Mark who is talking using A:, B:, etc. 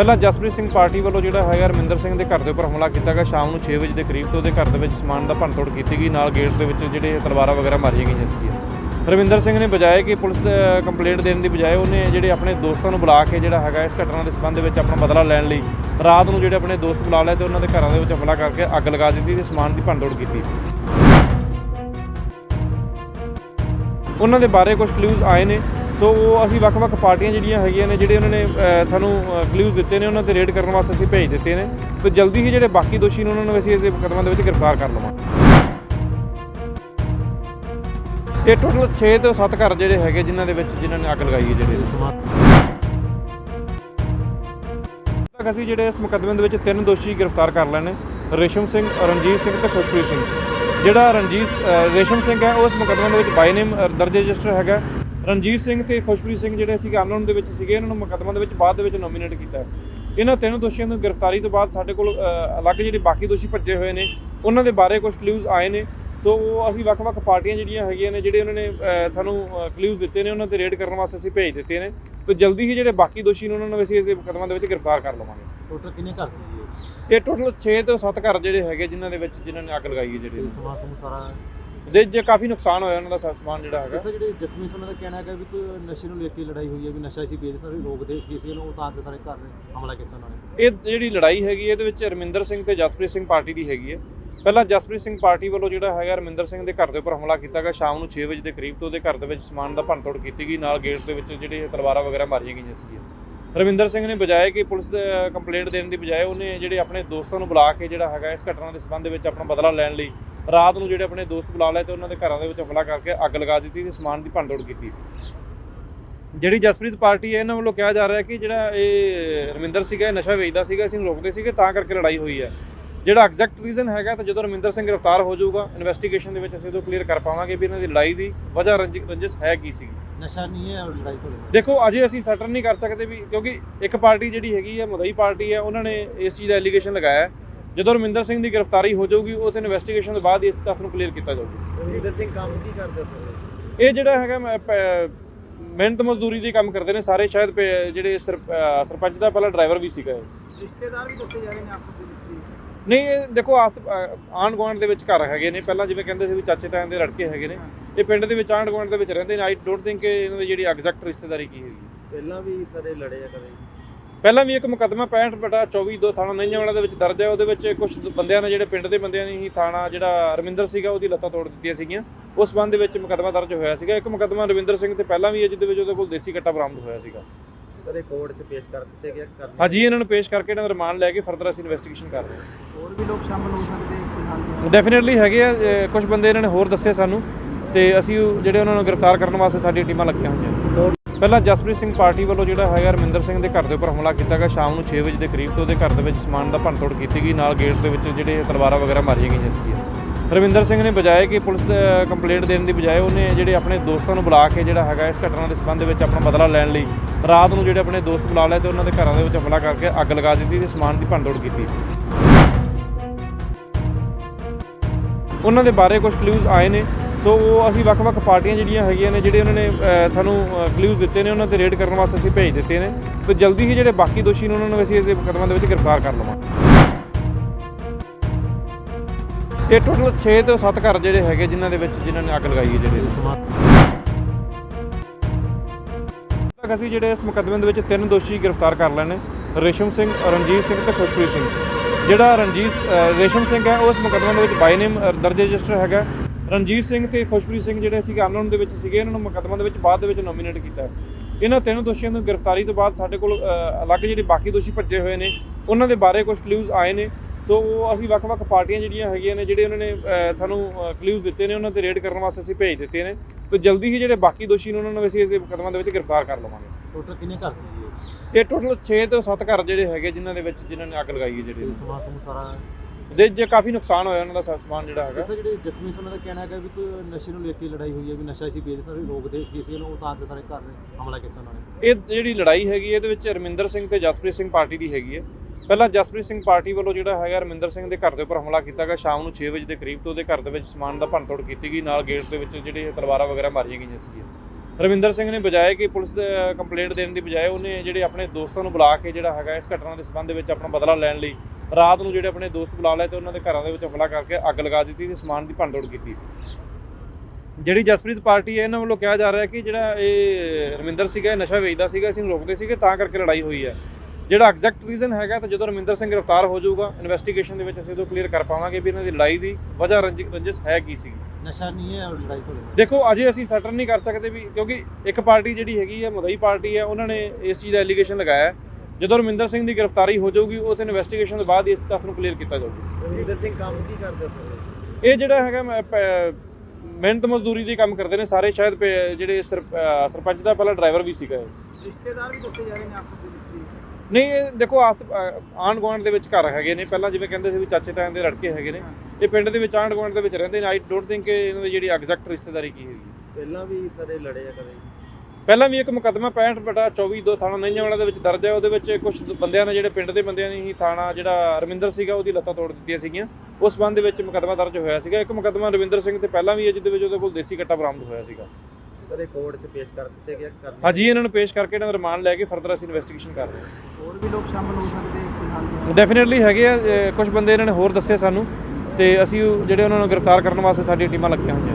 A: ਪਹਿਲਾਂ ਜਸਪ੍ਰੀਤ ਸਿੰਘ ਪਾਰਟੀ ਵੱਲੋਂ ਜਿਹੜਾ ਹੈਗਾ ਰਮਿੰਦਰ ਸਿੰਘ ਦੇ ਘਰ ਦੇ ਉੱਪਰ ਹਮਲਾ ਕੀਤਾ ਗਿਆ। ਸ਼ਾਮ ਨੂੰ 6 ਵਜੇ ਦੇ ਕਰੀਬ ਤੋਂ ਉਹਦੇ ਘਰ ਦੇ ਵਿੱਚ ਸਮਾਨ ਦਾ ਭੰਨਤੋੜ ਕੀਤੀ ਗਈ। ਨਾਲ ਗੇਟ ਦੇ ਵਿੱਚ ਜਿਹੜੇ ਤਲਵਾਰਾਂ ਵਗੈਰਾ ਮਾਰੀਆਂ ਗਈਆਂ ਸੀਗੀਆਂ। ਰਵਿੰਦਰ ਸਿੰਘ ਨੇ ਬਜਾਏ ਕਿ ਪੁਲਿਸ ਕੰਪਲੇਂਟ ਦੇਣ ਦੀ ਬਜਾਏ ਉਹਨੇ ਜਿਹੜੇ ਆਪਣੇ ਦੋਸਤਾਂ ਨੂੰ ਬੁਲਾ ਕੇ ਜਿਹੜਾ ਹੈਗਾ ਇਸ ਘਟਨਾ ਦੇ ਸੰਬੰਧ ਵਿੱਚ ਆਪਣਾ ਬਦਲਾ ਲੈਣ ਲਈ ਰਾਤ ਨੂੰ ਜਿਹੜੇ ਆਪਣੇ ਦੋਸਤ ਬੁਲਾ ਲਏ ਤੇ ਉਹਨਾਂ ਦੇ ਘਰਾਂ ਦੇ ਵਿੱਚ ਹਮਲਾ ਕਰਕੇ ਅੱਗ ਲਗਾ ਦਿੱਤੀ ਤੇ ਸਮਾਨ ਦੀ ਭੰਨਤੋੜ ਕੀਤੀ। ਉਹਨਾਂ ਦੇ ਬਾਰੇ ਕੁਝ ਕਲੂਜ਼ ਆਏ ਨੇ। ਸੋ ਉਹ ਅਸੀਂ ਵੱਖ-ਵੱਖ ਪਾਰਟੀਆਂ ਜਿਹੜੀਆਂ ਹੈਗੀਆਂ ਨੇ, ਜਿਹੜੇ ਉਹਨਾਂ ਨੇ ਸਾਨੂੰ ਕਲੂਜ਼ ਦਿੱਤੇ ਨੇ, ਉਹਨਾਂ ਤੇ ਰੇਡ ਕਰਨ ਵਾਸਤੇ ਅਸੀਂ ਭੇਜ ਦਿੱਤੇ ਨੇ। ਤੇ ਜਲਦੀ ਹੀ ਜਿਹੜੇ ਬਾਕੀ ਦੋਸ਼ੀ ਨੇ, ਉਹਨਾਂ ਨੂੰ ਅਸੀਂ ਇਸ ਦੇ ਮੁਕੱਦਮਾ ਦੇ ਵਿੱਚ ਗ੍ਰਿਫਤਾਰ ਕਰ ਲਵਾਂਗੇ। ਇਹ ਟੋਟਲ 6 ਤੋਂ 7 ਘਰ ਜਿਹੜੇ ਹੈਗੇ, ਜਿਨ੍ਹਾਂ ਦੇ ਵਿੱਚ ਜਿਨ੍ਹਾਂ ਨੇ ਅੱਗ ਲਗਾਈ ਹੈ ਜਿਹੜੇ। ਤੱਕ ਅਸੀਂ ਜਿਹੜੇ ਇਸ ਮੁਕੱਦਮੇ ਦੇ ਵਿੱਚ ਤਿੰਨ ਦੋਸ਼ੀ ਗ੍ਰਿਫਤਾਰ ਕਰ ਲਏ ਨੇ, ਰੇਸ਼ਮ ਸਿੰਘ, ਰਣਜੀਤ ਸਿੰਘ ਤੇ ਖੁਸ਼ਪ੍ਰੀਤ ਸਿੰਘ। ਜਿਹੜਾ ਰਣਜੀਤ ਰੇਸ਼ਮ ਸਿੰਘ ਹੈ ਉਸ ਮੁਕੱਦਮੇ ਦੇ ਵਿੱਚ ਬਾਈ ਨੇਮ ਦਰਜ ਰਜਿਸਟਰ ਹੈਗਾ। ਰਣਜੀਤ ਸਿੰਘ ਤੇ ਖੁਸ਼ਪ੍ਰੀਤ ਸਿੰਘ ਜਿਹੜੇ ਸੀਗੇ ਅਨਨੋਨ ਦੇ ਵਿੱਚ ਸੀਗੇ ਇਹਨਾਂ ਨੂੰ ਮੁਕੱਦਮਾ ਦੇ ਵਿੱਚ ਬਾਅਦ ਦੇ ਵਿੱਚ ਨੋਮੀਨੇਟ ਕੀਤਾ। ਇਹਨਾਂ ਤਿੰਨ ਦੋਸ਼ੀਆਂ ਨੂੰ ਗ੍ਰਿਫਤਾਰੀ ਤੋਂ ਬਾਅਦ ਸਾਡੇ ਕੋਲ ਅਲੱਗ ਜਿਹੜੇ ਬਾਕੀ ਦੋਸ਼ੀ ਭੱਜੇ ਹੋਏ ਨੇ ਉਹਨਾਂ ਦੇ ਬਾਰੇ ਕੁਝ ਕਲੂਜ਼ ਆਏ ਨੇ ਸੋ ਉਹ ਅਸੀਂ ਵੱਖ-ਵੱਖ ਪਾਰਟੀਆਂ ਜਿਹੜੀਆਂ ਹੈਗੀਆਂ ਨੇ ਜਿਹੜੇ ਉਹਨਾਂ ਨੇ ਸਾਨੂੰ ਕਲੂਜ਼ ਦਿੱਤੇ ਨੇ ਉਹਨਾਂ ਤੇ ਰੇਡ ਕਰਨ ਵਾਸਤੇ ਅਸੀਂ ਭੇਜ ਦਿੱਤੇ ਨੇ ਤੇ ਜਲਦੀ ਹੀ ਜਿਹੜੇ ਬਾਕੀ ਦੋਸ਼ੀ ਨੇ ਉਹਨਾਂ ਨੂੰ ਅਸੀਂ ਇਸ ਮੁਕੱਦਮਾ ਦੇ ਵਿੱਚ ਗ੍ਰਿਫਤਾਰ ਕਰ ਲਵਾਂਗੇ
B: ਟੋਟਲ ਕਿੰਨੇ ਘਰ ਸੀ ਇਹ?
A: ਟੋਟਲ 6 ਤੋਂ 7 ਘਰ ਜਿਹੜੇ ਹੈਗੇ ਜਿਨ੍ਹਾਂ ਦੇ ਵਿੱਚ ਜਿਨ੍ਹਾਂ ਨੇ ਅੱਗ ਲਗਾਈ ਹੈ ਜਿਹੜੇ
B: ਸਮਾਨ ਸਮੂਹ ਸਾਰਾ
A: ਦੇ ਜੇ ਕਾਫੀ ਨੁਕਸਾਨ ਹੋਇਆ ਉਹਨਾਂ ਦਾ ਸਾ- ਸਮਾਨ ਜਿਹੜਾ ਹੈਗਾ।
B: ਜਿਹੜੇ ਜ਼ਖਮੀ ਸੀ ਉਹਨਾਂ ਦਾ ਕਹਿਣਾ ਹੈਗਾ ਵੀ ਕੋਈ ਨਸ਼ੇ ਨੂੰ ਲੈ ਕੇ ਲੜਾਈ ਹੋਈ ਹੈ ਵੀ ਨਸ਼ਾ ਸੀ ਵੇਚ ਸਾਰੇ ਰੋਕਦੇ ਸੀ ਸੀ ਨੂੰ ਉਤਾਰ ਕੇ ਸਾਰੇ ਘਰ ਨੇ ਹਮਲਾ ਕੀਤਾ ਉਹਨਾਂ ਨੇ।
A: ਇਹ ਜਿਹੜੀ ਲੜਾਈ ਹੈਗੀ ਇਹਦੇ ਵਿੱਚ ਰਮਿੰਦਰ ਸਿੰਘ ਤੇ ਜਸਪ੍ਰੀਤ ਸਿੰਘ ਪਾਰਟੀ ਦੀ ਹੈਗੀ ਹੈ। ਪਹਿਲਾਂ ਜਸਪ੍ਰੀਤ ਸਿੰਘ ਪਾਰਟੀ ਵੱਲੋਂ ਜਿਹੜਾ ਹੈਗਾ ਰਮਿੰਦਰ ਸਿੰਘ ਦੇ ਘਰ ਦੇ ਉੱਪਰ ਹਮਲਾ ਕੀਤਾ ਗਿਆ। ਸ਼ਾਮ ਨੂੰ 6 ਵਜੇ ਦੇ ਕਰੀਬ ਤੋਂ ਉਹਦੇ ਘਰ ਦੇ ਵਿੱਚ ਸਮਾਨ ਦਾ ਭੰਨਤੋੜ ਕੀਤੀ ਗਈ। ਨਾਲ ਗੇਟ ਦੇ ਵਿੱਚ ਜਿਹੜੇ ਤਲਵਾਰਾਂ ਵਗੈਰਾ ਮਾਰੀਆਂ ਗਈਆਂ ਸੀਗੀਆਂ। ਰਵਿੰਦਰ ਸਿੰਘ ਨੇ ਬਜਾਏ ਕਿ ਪੁਲਿਸ ਦੇ ਕੰਪਲੇਂਟ ਦੇਣ ਦੀ ਬਜਾਏ ਉਹਨੇ ਜਿਹੜੇ ਆਪਣੇ ਦੋਸਤਾਂ ਨੂੰ ਬੁਲਾ ਕੇ ਜਿਹੜਾ ਹੈਗਾ ਇਸ ਘਟਨਾ ਦੇ ਸੰਬੰਧ ਵਿੱਚ ਆਪਣਾ ਬਦਲਾ ਲੈਣ ਲਈ ਰਾਤ ਨੂੰ ਜਿਹੜੇ ਆਪਣੇ ਦੋਸਤ ਬੁਲਾ ਲਏ ਤੇ ਉਹਨਾਂ ਦੇ ਘਰਾਂ ਦੇ ਵਿੱਚ ਹਮਲਾ ਕਰਕੇ ਅੱਗ ਲਗਾ ਦਿੱਤੀ ਤੇ ਸਮਾਨ ਦੀ ਭੰਨਤੋੜ ਕੀਤੀ। ਜਿਹੜੀ ਜਸਪ੍ਰੀਤ ਪਾਰਟੀ ਹੈ ਇਹਨਾਂ ਵੱਲੋਂ ਕਿਹਾ ਜਾ ਰਿਹਾ ਕਿ ਜਿਹੜਾ ਇਹ ਰਮਿੰਦਰ ਸੀਗਾ ਇਹ ਨਸ਼ਾ ਵੇਚਦਾ ਸੀਗਾ ਅਸੀਂ ਇਹਨੂੰ ਰੋਕਦੇ ਸੀਗੇ ਤਾਂ ਕਰਕੇ ਲੜਾਈ ਹੋਈ ਹੈ। ਜਿਹੜਾ ਐਗਜ਼ੈਕਟ ਰੀਜ਼ਨ ਹੈਗਾ ਤਾਂ ਜਦੋਂ ਰਮਿੰਦਰ ਸਿੰਘ ਗ੍ਰਿਫਤਾਰ ਹੋ ਜਾਊਗਾ ਇਨਵੈਸਟੀਗੇਸ਼ਨ ਦੇ ਵਿੱਚ ਅਸੀਂ ਉਦੋਂ ਕਲੀਅਰ ਕਰ ਪਾਵਾਂਗੇ ਵੀ ਇਹਨਾਂ ਦੀ ਲੜਾਈ ਦੀ ਵਜ੍ਹਾ ਰੰਜ- ਰੰਜਿਸ਼ ਹੈ ਕੀ ਸੀ
B: ਨਸ਼ਾ ਨਹੀਂ ਹੈ ਲੜਾਈ ਤੋਂ
A: ਦੇਖੋ ਅਜੇ ਅਸੀਂ ਸਰਟਨ ਨਹੀਂ ਕਰ ਸਕਦੇ ਵੀ ਕਿਉਂਕਿ ਇੱਕ ਪਾਰਟੀ ਜਿਹੜੀ ਹੈਗੀ ਹੈ ਮਦਈ ਪਾਰਟੀ ਹੈ ਉਹਨਾਂ ਨੇ ਇਸ ਚੀਜ਼ ਦਾ ਐਲੀਗੇਸ਼ਨ ਲਗਾਇਆ। ਜਦੋਂ ਰਮਿੰਦਰ ਸਿੰਘ ਦੀ ਗ੍ਰਿਫਤਾਰੀ ਹੋ ਜਾਊਗੀ ਉਸ ਇਨਵੈਸਟੀਗੇਸ਼ਨ ਤੋਂ ਬਾਅਦ ਇਸ ਤੱਥ ਨੂੰ ਕਲੀਅਰ ਕੀਤਾ ਜਾਊਗਾ।
C: ਰਵਿੰਦਰ ਸਿੰਘ ਕੰਮ ਕੀ ਕਰਦੇ ਸਰ
A: ਇਹ ਜਿਹੜਾ ਹੈਗਾ ਮਿਹਨਤ ਮਜ਼ਦੂਰੀ ਦੀ ਕੰਮ ਕਰਦੇ ਨੇ ਸਾਰੇ ਸ਼ਾਇਦ ਜਿਹੜੇ ਸਰਪੰਚ ਦਾ ਪਹਿਲਾਂ ਡਰਾਈਵਰ ਵੀ ਸੀਗਾ
C: ਰਿਸ਼ਤੇਦਾਰ ਵੀ ਦੱਸੇ ਜਾ ਰਹੇ ਨੇ ਆਪਸ ਦੇ ਵਿੱਚ
A: ਨਹੀਂ ਇਹ ਦੇਖੋ ਆਸ ਆਂਡ ਗੁਆਂਢ ਦੇ ਵਿੱਚ ਘਰ ਹੈਗੇ ਨੇ। ਪਹਿਲਾਂ ਜਿਵੇਂ ਕਹਿੰਦੇ ਸੀ ਵੀ ਚਾਚੇ ਤਾਇਆਂ ਦੇ ਲੜਕੇ ਹੈਗੇ ਨੇ। ਇਹ ਪਿੰਡ ਦੇ ਵਿੱਚ ਆਂਡ ਗੁਆਂਢ ਦੇ ਵਿੱਚ ਰਹਿੰਦੇ ਨੇ। ਆਈ ਡੋਨਟ ਥਿੰਕ ਕਿ ਇਹਨਾਂ ਦੀ ਜਿਹੜੀ ਐਗਜ਼ੈਕਟ ਰਿਸ਼ਤੇਦਾਰੀ ਕੀ ਹੈਗੀ।
C: ਪਹਿਲਾਂ ਵੀ ਸਾਰੇ ਲੜੇ ਆ ਕਦੇ?
A: ਪਹਿਲਾਂ ਵੀ ਇੱਕ ਮੁਕੱਦਮਾ 65 ਬਟਾ 24 ਦੋ ਥਾਣਾ ਨਈਆਂਵਾਲਾ ਦੇ ਵਿੱਚ ਦਰਜ ਹੈ। ਉਹਦੇ ਵਿੱਚ ਕੁਝ ਬੰਦਿਆਂ ਨੇ ਜਿਹੜੇ ਪਿੰਡ ਦੇ ਬੰਦਿਆਂ ਨੇ ਹੀ ਥਾਣਾ ਜਿਹੜਾ ਰਮਿੰਦਰ ਸੀਗਾ ਉਹਦੀ ਲੱਤਾਂ ਤੋੜ ਦਿੱਤੀਆਂ ਸੀਗੀਆਂ। ਉਸ ਸੰਬੰਧ ਦੇ ਵਿੱਚ ਮੁਕੱਦਮਾ ਦਰਜ ਹੋਇਆ ਸੀਗਾ। ਇੱਕ ਮੁਕੱਦਮਾ ਰਵਿੰਦਰ ਸਿੰਘ ਤੇ ਪਹਿਲਾਂ ਵੀ ਹੈ ਜਿਹਦੇ ਵਿੱਚ ਉਹਦੇ ਕੋਲ ਦੇਸੀ ਕੱਟਾ ਬਰਾਮਦ ਹੋਇਆ ਸੀਗਾ।
C: ਕਦੇ ਕੋਰਟ 'ਚ ਪੇਸ਼ ਕਰ ਦਿੱਤੇ ਗਿਆ ਕਰਨੇ?
A: ਹਾਂਜੀ ਇਹਨਾਂ ਨੂੰ ਪੇਸ਼ ਕਰਕੇ ਇਹਨਾਂ ਦਾ ਰਿਮਾਂਡ ਲੈ ਕੇ ਫਰਦਰ ਅਸੀਂ ਇਨਵੈਸਟੀਗੇਸ਼ਨ ਕਰ ਰਹੇ ਹਾਂ।
C: ਹੋਰ ਵੀ ਲੋਕ ਸ਼ਾਮਲ ਹੋ ਸਕਦੇ
A: ਡੈਫੀਨਿਟਲੀ ਹੈਗੇ ਆ ਕੁਝ ਬੰਦੇ ਇਹਨਾਂ ਨੇ ਹੋਰ ਦੱਸੇ ਸਾਨੂੰ ਤੇ ਅਸੀਂ ਜਿਹੜੇ ਉਹਨਾਂ ਨੂੰ ਗ੍ਰਿਫਤਾਰ ਕਰਨ ਵਾਸਤੇ ਸਾਡੀ ਟੀਮਾਂ ਲੱਗੀਆਂ ਹੋਈਆਂ। ਪਹਿਲਾਂ ਜਸਪ੍ਰੀਤ ਸਿੰਘ ਪਾਰਟੀ ਵੱਲੋਂ ਜਿਹੜਾ ਹੈਗਾ ਰਮਿੰਦਰ ਸਿੰਘ ਦੇ ਘਰ ਦੇ ਉੱਪਰ ਹਮਲਾ ਕੀਤਾ ਗਿਆ, ਸ਼ਾਮ ਨੂੰ 6 ਵਜੇ ਦੇ ਕਰੀਬ ਤੋਂ ਉਹਦੇ ਘਰ ਦੇ ਵਿੱਚ ਸਮਾਨ ਦਾ ਭੰਨਤੋੜ ਕੀਤੀ ਗਈ, ਨਾਲ ਗੇਟ ਦੇ ਵਿੱਚ ਜਿਹੜੇ ਤਲਵਾਰਾਂ ਵਗੈਰਾ ਮਾਰੀਆਂ ਗਈਆਂ ਸੀਗੀਆਂ। ਰਵਿੰਦਰ ਸਿੰਘ ਨੇ ਬਜਾਏ ਕਿ ਪੁਲਿਸ ਕੰਪਲੇਂਟ ਦੇਣ ਦੀ ਬਜਾਏ ਉਹਨੇ ਜਿਹੜੇ ਆਪਣੇ ਦੋਸਤਾਂ ਨੂੰ ਬੁਲਾ ਕੇ ਜਿਹੜਾ ਹੈਗਾ ਇਸ ਘਟਨਾ ਦੇ ਸੰਬੰਧ ਵਿੱਚ ਆਪਣਾ ਬਦਲਾ ਲੈਣ ਲਈ ਰਾਤ ਨੂੰ ਜਿਹੜੇ ਆਪਣੇ ਦੋਸਤ ਬੁਲਾ ਲਏ ਤੇ ਉਹਨਾਂ ਦੇ ਘਰਾਂ ਦੇ ਵਿੱਚ ਹਮਲਾ ਕਰਕੇ ਅੱਗ ਲਗਾ ਦਿੱਤੀ ਤੇ ਸਮਾਨ ਦੀ ਭੰਨਤੋੜ ਕੀਤੀ। ਉਹਨਾਂ ਦੇ ਬਾਰੇ ਕੁਝ ਕਲੂਜ਼ ਆਏ ਨੇ। ਸੋ ਉਹ ਅਸੀਂ ਵੱਖ-ਵੱਖ ਪਾਰਟੀਆਂ ਜਿਹੜੀਆਂ ਹੈਗੀਆਂ ਨੇ, ਜਿਹੜੇ ਉਹਨਾਂ ਨੇ ਸਾਨੂੰ ਕਲੂਜ਼ ਦਿੱਤੇ ਨੇ, ਉਹਨਾਂ ਤੇ ਰੇਡ ਕਰਨ ਵਾਸਤੇ ਅਸੀਂ ਭੇਜ ਦਿੱਤੇ ਨੇ। ਤੇ ਜਲਦੀ ਹੀ ਜਿਹੜੇ ਬਾਕੀ ਦੋਸ਼ੀ ਨੇ, ਉਹਨਾਂ ਨੂੰ ਅਸੀਂ ਇਸ ਦੇ ਮੁਕੱਦਮਾ ਦੇ ਵਿੱਚ ਗ੍ਰਿਫਤਾਰ ਕਰ ਲਵਾਂਗੇ। ਇਹ ਟੋਟਲ 6 ਤੋਂ 7 ਘਰ ਜਿਹੜੇ ਹੈਗੇ, ਜਿਨ੍ਹਾਂ ਦੇ ਵਿੱਚ ਜਿਨ੍ਹਾਂ ਨੇ ਅੱਗ ਲਗਾਈ ਹੈ ਜਿਹੜੇ
B: ਸਮਾਨ
A: ਤੱਕ ਅਸੀਂ ਜਿਹੜੇ ਇਸ ਮੁਕੱਦਮੇ ਦੇ ਵਿੱਚ ਤਿੰਨ ਦੋਸ਼ੀ ਗ੍ਰਿਫਤਾਰ ਕਰ ਲਏ ਨੇ, ਰੇਸ਼ਮ ਸਿੰਘ, ਰਣਜੀਤ ਸਿੰਘ ਤੇ ਖੁਸ਼ਪ੍ਰੀਤ ਸਿੰਘ। ਜਿਹੜਾ ਰਣਜੀਤ ਰੇਸ਼ਮ ਸਿੰਘ ਹੈ, ਉਹ ਇਸ ਮੁਕੱਦਮੇ ਦੇ ਵਿੱਚ ਬਾਈ ਨੇਮ ਦਰਜ ਰਜਿਸਟਰ ਹੈਗਾ। ਰਣਜੀਤ ਸਿੰਘ ਤੇ ਖੁਸ਼ਪ੍ਰੀਤ ਸਿੰਘ ਜਿਹੜੇ ਸੀਗੇ ਅਨਨੋਨ ਦੇ ਵਿੱਚ ਸੀਗੇ ਇਹਨਾਂ ਨੂੰ ਮੁਕੱਦਮਾ ਦੇ ਵਿੱਚ ਬਾਅਦ ਦੇ ਵਿੱਚ ਨੋਮੀਨੇਟ ਕੀਤਾ ਹੈ। ਇਹਨਾਂ ਤਿੰਨ ਦੋਸ਼ੀਆਂ ਨੂੰ ਗ੍ਰਿਫਤਾਰੀ ਤੋਂ ਬਾਅਦ ਸਾਡੇ ਕੋਲ ਅਲੱਗ ਜਿਹੜੇ ਬਾਕੀ ਦੋਸ਼ੀ ਭੱਜੇ ਹੋਏ ਨੇ ਉਹਨਾਂ ਦੇ ਬਾਰੇ ਕੁਝ ਕਲੂਜ਼ ਆਏ ਨੇ ਸੋ ਉਹ ਅਸੀਂ ਵੱਖ-ਵੱਖ ਪਾਰਟੀਆਂ ਜਿਹੜੀਆਂ ਹੈਗੀਆਂ ਨੇ ਜਿਹੜੇ ਉਹਨਾਂ ਨੇ ਸਾਨੂੰ ਕਲੂਜ਼ ਦਿੱਤੇ ਨੇ ਉਹਨਾਂ ਤੇ ਰੇਡ ਕਰਨ ਵਾਸਤੇ ਅਸੀਂ ਭੇਜ ਦਿੱਤੇ ਨੇ ਤੇ ਜਲਦੀ ਹੀ ਜਿਹੜੇ ਬਾਕੀ ਦੋਸ਼ੀ ਨੇ ਉਹਨਾਂ ਨੂੰ ਅਸੀਂ ਇਸ ਮੁਕੱਦਮਾ ਦੇ ਵਿੱਚ ਗ੍ਰਿਫਤਾਰ ਕਰ ਲਵਾਂਗੇ
B: ਟੋਟਲ ਕਿੰਨੇ ਘਰ ਸੀ ਇਹ?
A: ਟੋਟਲ 6 ਤੋਂ 7 ਘਰ ਜਿਹੜੇ ਹੈਗੇ ਜਿਨ੍ਹਾਂ ਦੇ ਵਿੱਚ ਜਿਨ੍ਹਾਂ ਨੇ ਅੱਗ ਲਗਾਈ ਹੈ ਜਿਹੜੇ
B: ਸਮਾਨ ਸਮੂਹ ਸਾਰਾ
A: ਦੇ ਜੇ ਕਾਫੀ ਨੁਕਸਾਨ ਹੋਇਆ ਉਹਨਾਂ ਦਾ ਸਾ- ਸਮਾਨ ਜਿਹੜਾ ਹੈਗਾ।
B: ਕਿਸੇ ਜਿਹੜੇ ਜ਼ਖਮੀ ਸੀ ਉਹਨਾਂ ਦਾ ਕਹਿਣਾ ਹੈਗਾ ਵੀ ਕੋਈ ਨਸ਼ੇ ਨੂੰ ਲੈ ਕੇ ਲੜਾਈ ਹੋਈ ਹੈ ਵੀ ਨਸ਼ਾ ਸੀ ਵੇਚ ਸਾਰੇ ਰੋਕਦੇ ਸੀ ਸੀ ਨੂੰ ਉਤਾਰ ਕੇ ਸਾਰੇ ਘਰ ਨੇ ਹਮਲਾ ਕੀਤਾ ਉਹਨਾਂ ਨੇ।
A: ਇਹ ਜਿਹੜੀ ਲੜਾਈ ਹੈਗੀ ਇਹਦੇ ਵਿੱਚ ਰਮਿੰਦਰ ਸਿੰਘ ਤੇ ਜਸਪ੍ਰੀਤ ਸਿੰਘ ਪਾਰਟੀ ਦੀ ਹੈਗੀ ਹੈ। ਪਹਿਲਾਂ ਜਸਪ੍ਰੀਤ ਸਿੰਘ ਪਾਰਟੀ ਵੱਲੋਂ ਜਿਹੜਾ ਹੈਗਾ ਰਮਿੰਦਰ ਸਿੰਘ ਦੇ ਘਰ ਦੇ ਉੱਪਰ ਹਮਲਾ ਕੀਤਾ ਗਿਆ। ਸ਼ਾਮ ਨੂੰ 6 ਵਜੇ ਦੇ ਕਰੀਬ ਤੋਂ ਉਹਦੇ ਘਰ ਦੇ ਵਿੱਚ ਸਮਾਨ ਦਾ ਭੰਨਤੋੜ ਕੀਤੀ ਗਈ। ਨਾਲ ਗੇਟ ਦੇ ਵਿੱਚ ਜਿਹੜੇ ਤਲਵਾਰਾਂ ਵਗੈਰਾ ਮਾਰੀਆਂ ਗਈਆਂ ਸੀਗੀਆਂ। ਰਵਿੰਦਰ ਸਿੰਘ ਨੇ ਬਜਾਏ ਕਿ ਪੁਲਿਸ ਦੇ ਕੰਪਲੇਂਟ ਦੇਣ ਦੀ ਬਜਾਏ ਉਹਨੇ ਜਿਹੜੇ ਆਪਣੇ ਦੋਸਤਾਂ ਨੂੰ ਬੁਲਾ ਕੇ ਜਿਹੜਾ ਹੈਗਾ ਇਸ ਘਟਨਾ ਦੇ ਸੰਬੰਧ ਵਿੱਚ ਆਪਣਾ ਬਦਲਾ ਲੈਣ ਲਈ ਰਾਤ ਨੂੰ ਜਿਹੜੇ ਆਪਣੇ ਦੋਸਤ ਬੁਲਾ ਲਏ ਤੇ ਉਹਨਾਂ ਦੇ ਘਰਾਂ ਦੇ ਵਿੱਚ ਹਮਲਾ ਕਰਕੇ ਅੱਗ ਲਗਾ ਦਿੱਤੀ ਤੇ ਸਮਾਨ ਦੀ ਭੰਨਤੋੜ ਕੀਤੀ। ਜਿਹੜੀ ਜਸਪ੍ਰੀਤ ਪਾਰਟੀ ਹੈ ਇਹਨਾਂ ਵੱਲੋਂ ਕਿਹਾ ਜਾ ਰਿਹਾ ਕਿ ਜਿਹੜਾ ਇਹ ਰਮਿੰਦਰ ਸੀਗਾ ਇਹ ਨਸ਼ਾ ਵੇਚਦਾ ਸੀਗਾ ਅਸੀਂ ਇਹਨੂੰ ਰੋਕਦੇ ਸੀਗੇ ਤਾਂ ਕਰਕੇ ਲੜਾਈ ਹੋਈ ਹੈ। ਜਿਹੜਾ ਐਗਜ਼ੈਕਟ ਰੀਜ਼ਨ ਹੈਗਾ ਤਾਂ ਜਦੋਂ ਰਮਿੰਦਰ ਸਿੰਘ ਗ੍ਰਿਫਤਾਰ ਹੋ ਜਾਊਗਾ ਇਨਵੈਸਟੀਗੇਸ਼ਨ ਦੇ ਵਿੱਚ ਅਸੀਂ ਉਹ ਕਲੀਅਰ ਕਰ ਪਾਵਾਂਗੇ ਵੀ ਇਹਨਾਂ ਦੀ ਲੜਾਈ ਦੀ ਵਜ੍ਹਾ ਰੰਜਿਸ਼ ਰੰਜਿਸ਼ ਹੈ ਕੀ ਸੀ
B: ਨਸ਼ਾ ਨਹੀਂ ਹੈ ਲੜਾਈ ਤੋਂ
A: ਦੇਖੋ ਅਜੇ ਅਸੀਂ ਸਰਟਨ ਨਹੀਂ ਕਰ ਸਕਦੇ ਵੀ ਕਿਉਂਕਿ ਇੱਕ ਪਾਰਟੀ ਜਿਹੜੀ ਹੈਗੀ ਹੈ ਮੁਦਈ ਪਾਰਟੀ ਹੈ ਉਹਨਾਂ ਨੇ ਇਸ ਚੀਜ਼ ਦਾ ਐਲੀਗੇਸ਼ਨ ਲਗਾਇਆ। ਜਦੋਂ ਰਮਿੰਦਰ ਸਿੰਘ ਦੀ ਗ੍ਰਿਫਤਾਰੀ ਹੋ ਜਾਊਗੀ ਉਸ ਇਨਵੈਸਟੀਗੇਸ਼ਨ ਤੋਂ ਬਾਅਦ ਇਸ ਤੱਥ ਨੂੰ ਕਲੀਅਰ ਕੀਤਾ ਜਾਊਗਾ।
C: ਰਵਿੰਦਰ ਸਿੰਘ ਕੰਮ ਕੀ ਕਰਦੇ ਸਰ
A: ਇਹ ਜਿਹੜਾ ਹੈਗਾ ਮਿਹਨਤ ਮਜ਼ਦੂਰੀ ਦੀ ਕੰਮ ਕਰਦੇ ਨੇ ਸਾਰੇ ਸ਼ਾਇਦ ਜਿਹੜੇ ਸਰਪੰਚ ਦਾ ਪਹਿਲਾਂ ਡਰਾਈਵਰ ਵੀ ਸੀਗਾ ਇਹ।
C: ਰਿਸ਼ਤੇਦਾਰ ਵੀ ਦੱਸੇ ਜਾ ਰਹੇ ਨੇ ਆਪਸ ਦੇ ਵਿੱਚ ਹੀ।
A: ਨਹੀਂ ਇਹ ਦੇਖੋ ਆਸ ਆਂਡ ਗੁਆਂਢ ਦੇ ਵਿੱਚ ਘਰ ਹੈਗੇ ਨੇ। ਪਹਿਲਾਂ ਜਿਵੇਂ ਕਹਿੰਦੇ ਸੀ ਵੀ ਚਾਚੇ ਤਾਇਆਂ ਦੇ ਲੜਕੇ ਹੈਗੇ ਨੇ। ਇਹ ਪਿੰਡ ਦੇ ਵਿੱਚ ਆਂਡ ਗੁਆਂਢ ਦੇ ਵਿੱਚ ਰਹਿੰਦੇ ਨੇ। ਆਈ ਡੋਂਟ ਥਿੰਕ ਕਿ ਇਹਨਾਂ ਦੀ ਜਿਹੜੀ ਐਗਜ਼ੈਕਟ ਰਿਸ਼ਤੇਦਾਰੀ ਕੀ ਹੈਗੀ।
C: ਪਹਿਲਾਂ ਵੀ ਸਾਰੇ ਲੜੇ ਆ ਕਦੇ?
A: ਪਹਿਲਾਂ ਵੀ ਇੱਕ ਮੁਕੱਦਮਾ 65 ਬਟਾ 24 ਦੋ ਥਾਣਾ ਨਈਆਂ ਵਾਲਾ ਦੇ ਵਿੱਚ ਦਰਜ ਹੈ। ਉਹਦੇ ਵਿੱਚ ਕੁਝ ਬੰਦਿਆਂ ਨੇ ਜਿਹੜੇ ਪਿੰਡ ਦੇ ਬੰਦਿਆਂ ਨੇ ਹੀ ਥਾਣਾ ਜਿਹੜਾ ਰਵਿੰਦਰ ਸੀਗਾ ਉਹਦੀ ਲੱਤਾਂ ਤੋੜ ਦਿੱਤੀਆਂ ਸੀਗੀਆਂ। ਉਸ ਸੰਬੰਧ ਦੇ ਵਿੱਚ ਮੁਕੱਦਮਾ ਦਰਜ ਹੋਇਆ ਸੀਗਾ। ਇੱਕ ਮੁਕੱਦਮਾ ਰਵਿੰਦਰ ਸਿੰਘ ਤੇ ਪਹਿਲਾਂ ਵੀ ਹੈ ਜਿਹਦੇ ਵਿੱਚ ਉਹਦੇ ਕੋਲ ਦੇਸੀ ਕੱਟਾ ਬਰਾਮਦ ਹੋਇਆ ਸੀਗਾ।
C: ਇਹ ਕੋਰਟ 'ਚ ਪੇਸ਼ ਕਰ ਦਿੱਤੇ ਗਿਆ ਕਰਨੀ
A: ਹਾਂਜੀ ਇਹਨਾਂ ਨੂੰ ਪੇਸ਼ ਕਰਕੇ ਇਹਨਾਂ ਦਾ ਰਿਮਾਂਡ ਲੈ ਕੇ ਫਰਦਰ ਅਸੀਂ ਇਨਵੈਸਟੀਗੇਸ਼ਨ ਕਰ ਰਹੇ ਹਾਂ।
C: ਹੋਰ ਵੀ ਲੋਕ ਸ਼ਾਮਲ ਹੋ ਸਕਦੇ
A: ਡੈਫੀਨਿਟਲੀ ਹੈਗੇ ਆ ਕੁਝ ਬੰਦੇ ਇਹਨਾਂ ਨੇ ਹੋਰ ਦੱਸੇ ਸਾਨੂੰ ਤੇ ਅਸੀਂ ਜਿਹੜੇ ਉਹਨਾਂ ਨੂੰ ਗ੍ਰਿਫਤਾਰ ਕਰਨ ਵਾਸਤੇ ਸਾਡੀਆਂ ਟੀਮਾਂ ਲੱਗੀਆਂ ਹੋਈਆਂ।